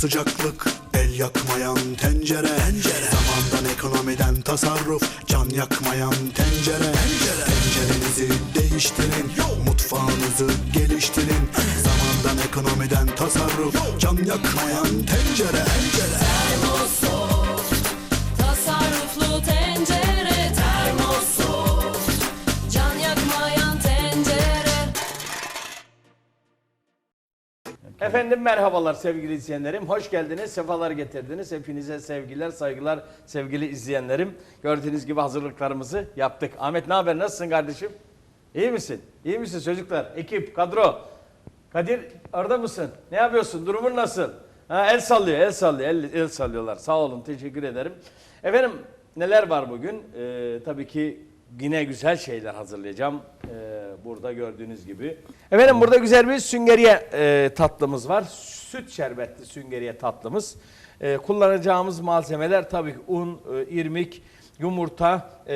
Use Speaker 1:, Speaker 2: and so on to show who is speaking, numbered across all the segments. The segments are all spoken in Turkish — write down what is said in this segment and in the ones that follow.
Speaker 1: sıcaklık El yakmayan tencere, Zamandan ekonomiden tasarruf Can yakmayan tencere, Tencerenizi değiştirin Mutfağınızı geliştirin. Zamandan ekonomiden tasarruf Can yakmayan tencere,
Speaker 2: Termosoft Tasarruflu tencere
Speaker 3: Efendim merhabalar sevgili izleyenlerim. Hoş geldiniz, sefalar getirdiniz. Hepinize sevgiler, saygılar sevgili izleyenlerim. Gördüğünüz gibi hazırlıklarımızı yaptık. Ahmet ne haber? Nasılsın kardeşim? İyi misin? İyi misin çocuklar? Ekip, kadro. Kadir orada mısın? Ne yapıyorsun? Durumun nasıl? Ha, el sallıyor, el sallıyor, el, el sallıyorlar. Sağ olun, teşekkür ederim. Efendim neler var bugün? Ee, tabii ki yine güzel şeyler hazırlayacağım. Ee, burada gördüğünüz gibi. Efendim burada güzel bir süngeriye e, tatlımız var. Süt şerbetli süngeriye tatlımız. Ee, kullanacağımız malzemeler tabii ki un, e, irmik, yumurta, e,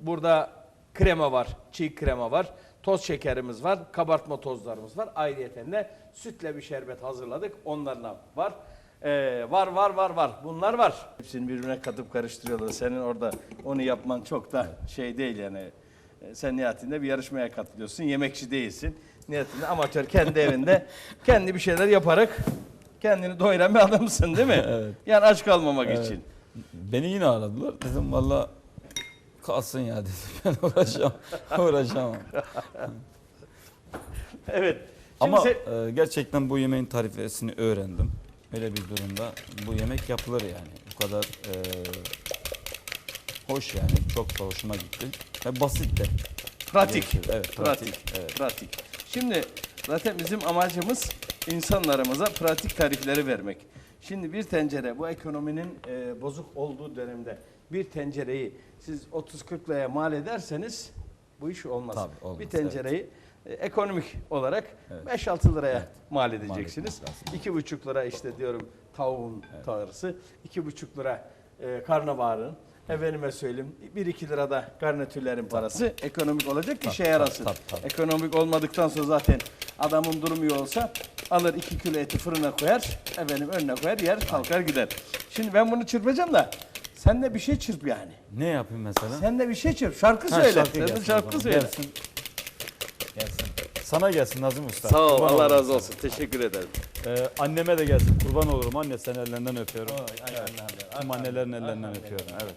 Speaker 3: burada krema var, çiğ krema var, toz şekerimiz var, kabartma tozlarımız var. Ayrıyeten de sütle bir şerbet hazırladık. Onlarla var. Ee, var var var var. Bunlar var. Hepsini birbirine katıp karıştırıyorlar. Senin orada onu yapman çok da şey değil yani. Ee, Sen nihayetinde bir yarışmaya katılıyorsun. Yemekçi değilsin. Nihayetinde amatör kendi evinde kendi bir şeyler yaparak kendini doyuran bir adamsın değil mi?
Speaker 4: Evet.
Speaker 3: Yani aç kalmamak için.
Speaker 4: Beni yine aradılar. Dedim valla kalsın ya dedim. Ben uğraşamam. uğraşamam.
Speaker 3: Evet. Şimdi
Speaker 4: Ama
Speaker 3: sen-
Speaker 4: e, gerçekten bu yemeğin tarifesini öğrendim. Öyle bir durumda bu yemek yapılır yani. Bu kadar e, hoş yani. Çok da hoşuma gitti. Ve basit de.
Speaker 3: Pratik.
Speaker 4: Evet,
Speaker 3: pratik.
Speaker 4: pratik, evet.
Speaker 3: Pratik. Şimdi zaten bizim amacımız insanlarımıza pratik tarifleri vermek. Şimdi bir tencere bu ekonominin e, bozuk olduğu dönemde bir tencereyi siz 30-40 liraya mal ederseniz bu iş olmaz.
Speaker 4: Tabii, olmaz,
Speaker 3: bir tencereyi e, ekonomik olarak 5-6 liraya
Speaker 4: Evet.
Speaker 3: mal edeceksiniz.
Speaker 4: etmesi
Speaker 3: 2,5 lira işte diyorum tavuğun tağırısı, 2,5 lira e, karnabaharın, efendime söyleyeyim 1-2 lira da garnitürlerin parası ekonomik olacak ki işe yarasın.
Speaker 4: tabii, tabii.
Speaker 3: Ekonomik olmadıktan sonra zaten adamın durumu iyi olsa alır 2 kilo eti fırına koyar, efendim önüne koyar yer kalkar gider. Şimdi ben bunu çırpacağım da sen de bir şey çırp yani.
Speaker 4: Ne yapayım mesela?
Speaker 3: Sen de bir şey çırp, şarkı
Speaker 4: Ha,
Speaker 3: söyle.
Speaker 4: şarkı
Speaker 3: şarkı söyle.
Speaker 4: Gelsin. Gelsin. Sana gelsin Nazım Usta.
Speaker 3: Sağ ol,
Speaker 4: Kurban
Speaker 3: Allah
Speaker 4: olurum
Speaker 3: razı
Speaker 4: sana.
Speaker 3: olsun. Teşekkür ederim.
Speaker 4: Ee, anneme de gelsin. Kurban olurum. Anne sen ellerinden öpüyorum.
Speaker 3: Ay, ay,
Speaker 4: Evet.
Speaker 3: ay,
Speaker 4: Tüm
Speaker 3: ay,
Speaker 4: annelerin
Speaker 3: ay,
Speaker 4: ellerinden
Speaker 3: ay,
Speaker 4: öpüyorum.
Speaker 3: ay.
Speaker 4: Evet.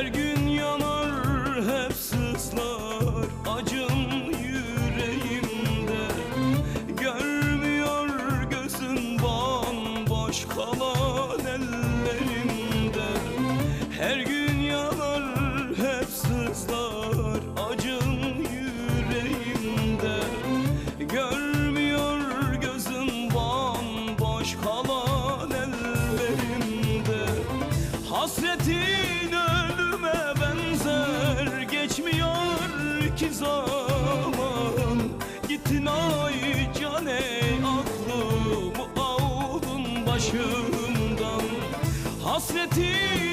Speaker 5: Her City.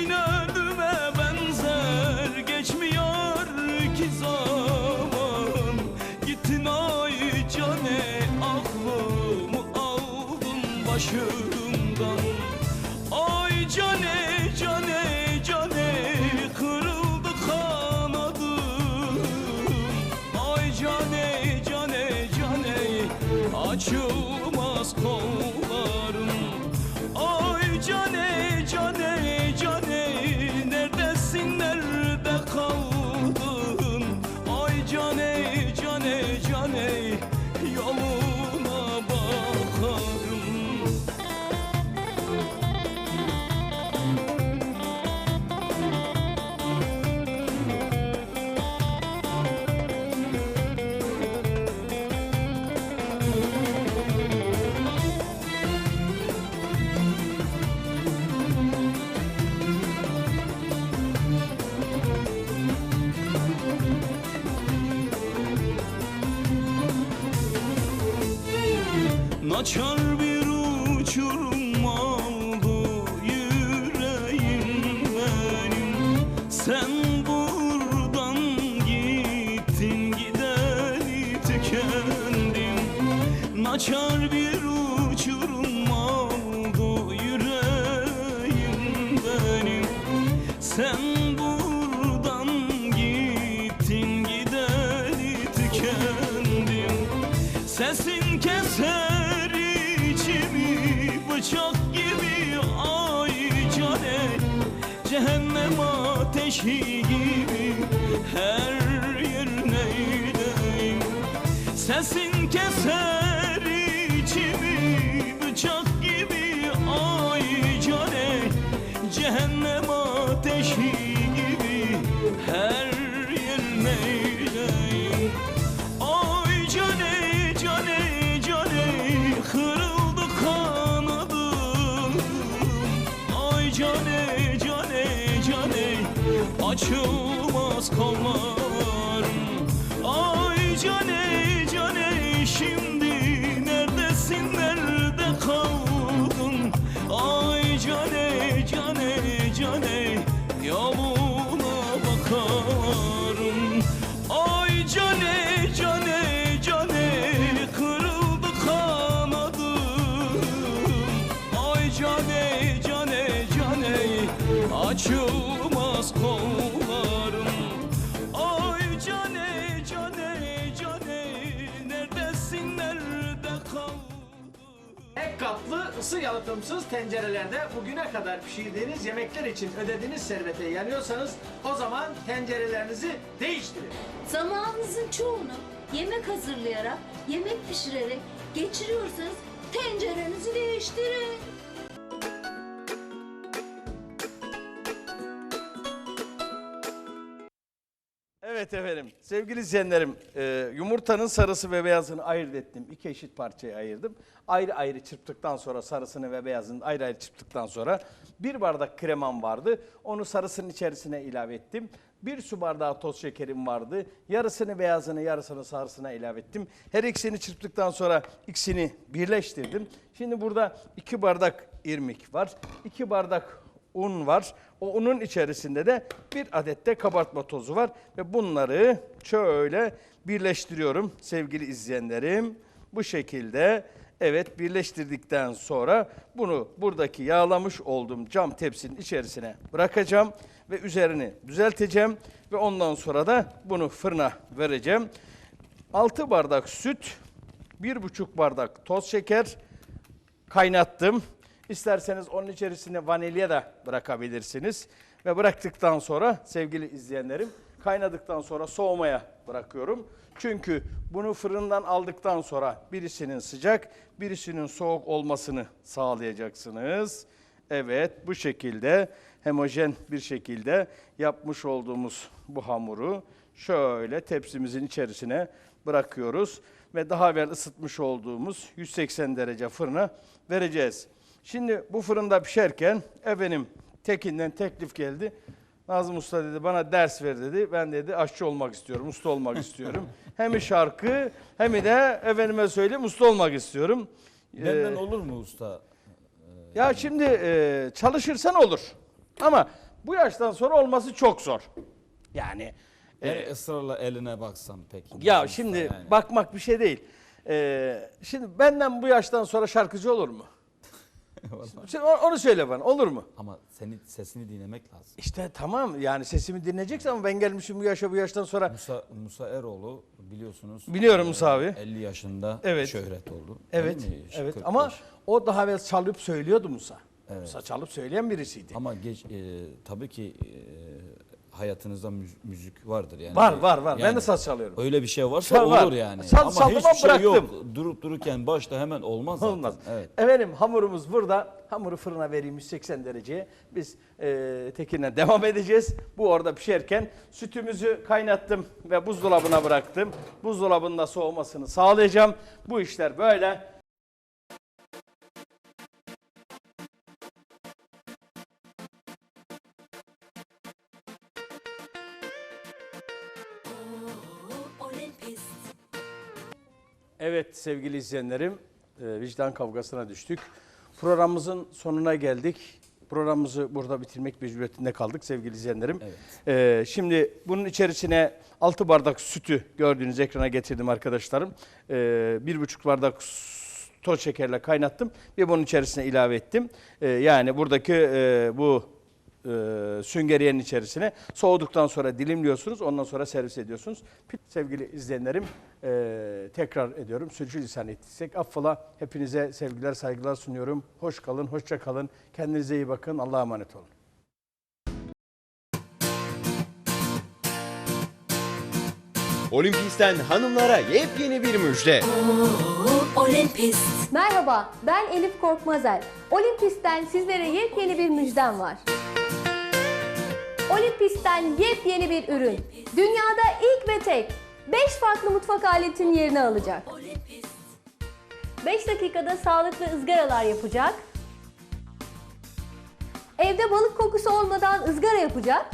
Speaker 5: Naçar bir uçurum oldu yüreğim benim. Sen buradan gittin gideli tükendim. Naçar bir uçurum oldu yüreğim benim. Sen buradan gittin gideli tükendim. Sesin keser içimi bıçak gibi ay cane Cehennem ateşi gibi her yerine Sesin keser açılmaz kollarım Ay cane cane şimdi neredesin nerede kaldın? Ay cane cane cane yoluna bakarım. Ay cane cane cane kırıldı kanadım. Ay cane cane cane açılmaz kollarım
Speaker 3: ısı yalıtımsız tencerelerde bugüne kadar pişirdiğiniz yemekler için ödediğiniz servete yanıyorsanız o zaman tencerelerinizi değiştirin.
Speaker 6: Zamanınızın çoğunu yemek hazırlayarak, yemek pişirerek geçiriyorsanız tencerenizi değiştirin.
Speaker 3: Evet efendim sevgili izleyenlerim e, yumurtanın sarısı ve beyazını ayırt ettim. İki eşit parçaya ayırdım. Ayrı ayrı çırptıktan sonra sarısını ve beyazını ayrı ayrı çırptıktan sonra bir bardak kremam vardı. Onu sarısının içerisine ilave ettim. Bir su bardağı toz şekerim vardı. Yarısını beyazını yarısını sarısına ilave ettim. Her ikisini çırptıktan sonra ikisini birleştirdim. Şimdi burada iki bardak irmik var. iki bardak un var. O unun içerisinde de bir adet de kabartma tozu var ve bunları şöyle birleştiriyorum sevgili izleyenlerim. Bu şekilde evet birleştirdikten sonra bunu buradaki yağlamış olduğum cam tepsinin içerisine bırakacağım ve üzerini düzelteceğim ve ondan sonra da bunu fırına vereceğim. 6 bardak süt, 1,5 bardak toz şeker, kaynattım. İsterseniz onun içerisine vanilya da bırakabilirsiniz. Ve bıraktıktan sonra sevgili izleyenlerim kaynadıktan sonra soğumaya bırakıyorum. Çünkü bunu fırından aldıktan sonra birisinin sıcak, birisinin soğuk olmasını sağlayacaksınız. Evet bu şekilde homojen bir şekilde yapmış olduğumuz bu hamuru şöyle tepsimizin içerisine bırakıyoruz ve daha evvel ısıtmış olduğumuz 180 derece fırına vereceğiz. Şimdi bu fırında pişerken efendim Tekin'den teklif geldi. Nazım Usta dedi bana ders ver dedi. Ben dedi aşçı olmak istiyorum, usta olmak istiyorum. hem şarkı hem de efendime söyleyeyim usta olmak istiyorum.
Speaker 4: Benden
Speaker 3: Ee,
Speaker 4: olur mu usta?
Speaker 3: ya şimdi e, çalışırsan olur. Ama bu yaştan sonra olması çok zor. Yani
Speaker 4: Ben
Speaker 3: e,
Speaker 4: ısrarla eline baksam peki.
Speaker 3: ya şimdi
Speaker 4: yani.
Speaker 3: bakmak bir şey değil. E, şimdi benden bu yaştan sonra şarkıcı olur mu? Şimdi onu söyle bana olur mu?
Speaker 4: Ama seni sesini dinlemek lazım.
Speaker 3: İşte tamam yani sesimi dinleyeceksin ama ben gelmişim bu yaşa bu yaştan sonra.
Speaker 4: Musa Musa Eroğlu biliyorsunuz.
Speaker 3: Biliyorum
Speaker 4: e,
Speaker 3: Musa abi.
Speaker 4: 50 yaşında
Speaker 3: Evet.
Speaker 4: şöhret oldu.
Speaker 3: Evet, evet
Speaker 4: 45.
Speaker 3: ama o daha evvel çalıp söylüyordu Musa. Musa çalıp söyleyen birisiydi.
Speaker 4: ama geç e, tabii ki e, hayatınızda müz- müzik vardır yani.
Speaker 3: Var, var, var. Ben
Speaker 4: Yani
Speaker 3: de saz çalıyorum.
Speaker 4: Öyle bir şey varsa
Speaker 3: Var, var.
Speaker 4: olur yani.
Speaker 3: Saz
Speaker 4: ama
Speaker 3: çaldım
Speaker 4: hiçbir şey yok.
Speaker 3: bıraktım.
Speaker 4: Durup dururken başta hemen olmaz zaten.
Speaker 3: Olmaz.
Speaker 4: Evet.
Speaker 3: Efendim hamurumuz burada. Hamuru fırına vereyim 180 dereceye. Biz e, Tekin'le devam edeceğiz. Bu orada pişerken sütümüzü kaynattım ve buzdolabına bıraktım. Buzdolabında soğumasını sağlayacağım. Bu işler böyle. Evet sevgili izleyenlerim, e, vicdan kavgasına düştük. Programımızın sonuna geldik. Programımızı burada bitirmek mecburiyetinde kaldık sevgili izleyenlerim. E, şimdi bunun içerisine 6 bardak sütü gördüğünüz ekrana getirdim arkadaşlarım. E, 1,5 bardak toz şekerle kaynattım ve bunun içerisine ilave ettim. E, yani buradaki e, bu e, süngeriyenin içerisine soğuduktan sonra dilimliyorsunuz. Ondan sonra servis ediyorsunuz. Sevgili izleyenlerim e, tekrar ediyorum. Sürçülisan ettiysek affola. Hepinize sevgiler saygılar sunuyorum. Hoş kalın, hoşça kalın. Kendinize iyi bakın. Allah'a emanet olun.
Speaker 7: Olimpisten hanımlara yepyeni bir müjde.
Speaker 8: Merhaba, ben Elif Korkmazer. Olimpis'ten sizlere yepyeni bir müjdem var. Olimpis'ten yepyeni bir ürün. Dünyada ilk ve tek 5 farklı mutfak aletinin yerini alacak. 5 dakikada sağlıklı ızgaralar yapacak. Evde balık kokusu olmadan ızgara yapacak.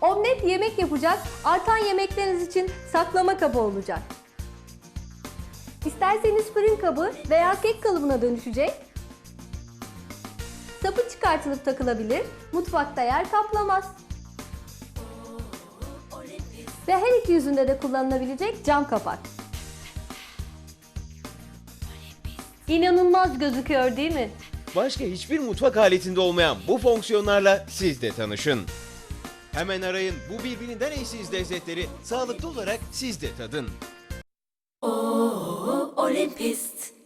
Speaker 8: Omlet yemek yapacak, artan yemekleriniz için saklama kabı olacak. İsterseniz fırın kabı veya kek kalıbına dönüşecek. Sapı çıkartılıp takılabilir, mutfakta yer kaplamaz. Ve her iki yüzünde de kullanılabilecek cam kapak. İnanılmaz gözüküyor değil mi?
Speaker 7: Başka hiçbir mutfak aletinde olmayan bu fonksiyonlarla siz de tanışın. Hemen arayın bu birbirinden eşsiz lezzetleri sağlıklı olarak siz de tadın.
Speaker 2: Olympist. O